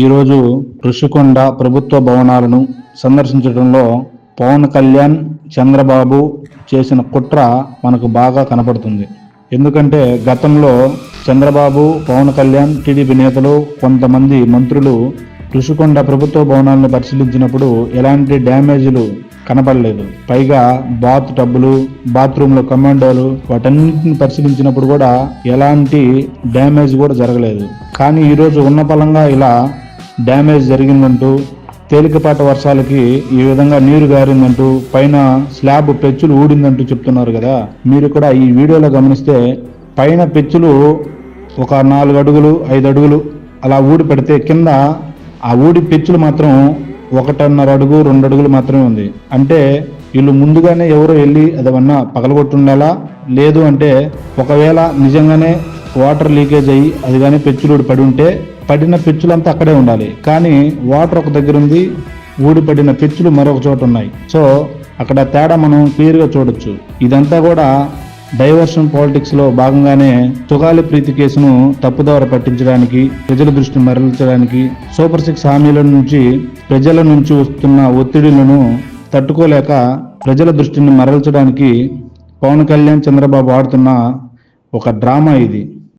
ఈరోజు ఋషికొండ ప్రభుత్వ భవనాలను సందర్శించడంలో పవన్ కళ్యాణ్ చంద్రబాబు చేసిన కుట్ర మనకు బాగా కనపడుతుంది. ఎందుకంటే గతంలో చంద్రబాబు పవన్ కళ్యాణ్ టీడీపీ నేతలు కొంతమంది మంత్రులు ఋషికొండ ప్రభుత్వ భవనాలను పరిశీలించినప్పుడు ఎలాంటి డ్యామేజీలు కనపడలేదు. పైగా బాత్ టబ్బులు బాత్రూంలో కమాండోలు వాటన్నిటిని పరిశీలించినప్పుడు కూడా ఎలాంటి డ్యామేజ్ కూడా జరగలేదు. కానీ ఈరోజు ఉన్న పలంగా ఇలా డ్యామేజ్ జరిగిందంటూ తేలికపాటి వర్షాలకి ఈ విధంగా నీరు గారిందంటూ పైన స్లాబ్ పెచ్చులు ఊడిందంటూ చెప్తున్నారు కదా. మీరు కూడా ఈ వీడియోలో గమనిస్తే పైన పెచ్చులు ఒక నాలుగు అడుగులు ఐదు అడుగులు అలా ఊడి పెడితే కింద ఆ ఊడి పెచ్చులు మాత్రం ఒకటిన్నర అడుగు రెండు అడుగులు మాత్రమే ఉంది. అంటే వీళ్ళు ముందుగానే ఎవరో వెళ్ళి అదేమన్నా పగలగొట్టుండాలా లేదు అంటే ఒకవేళ నిజంగానే వాటర్ లీకేజ్ అయ్యి అది కానీ పెచ్చులు పడి ఉంటే పడిన పిచ్చులంతా అక్కడే ఉండాలి. కానీ వాటర్ ఒక దగ్గర ఉంది ఊడిపడిన పిచ్చులు మరొక చోట ఉన్నాయి. సో అక్కడ తేడా మనం క్లియర్గా చూడొచ్చు. ఇదంతా కూడా డైవర్షన్ పాలిటిక్స్లో భాగంగానే తుగాలి ప్రీతి కేసును తప్పుదోవ పట్టించడానికి ప్రజల దృష్టిని మరల్చడానికి సూపర్ సిక్స్ హామీల నుంచి ప్రజల నుంచి వస్తున్న ఒత్తిడిలను తట్టుకోలేక ప్రజల దృష్టిని మరల్చడానికి పవన్ కళ్యాణ్ చంద్రబాబు ఆడుతున్న ఒక డ్రామా ఇది.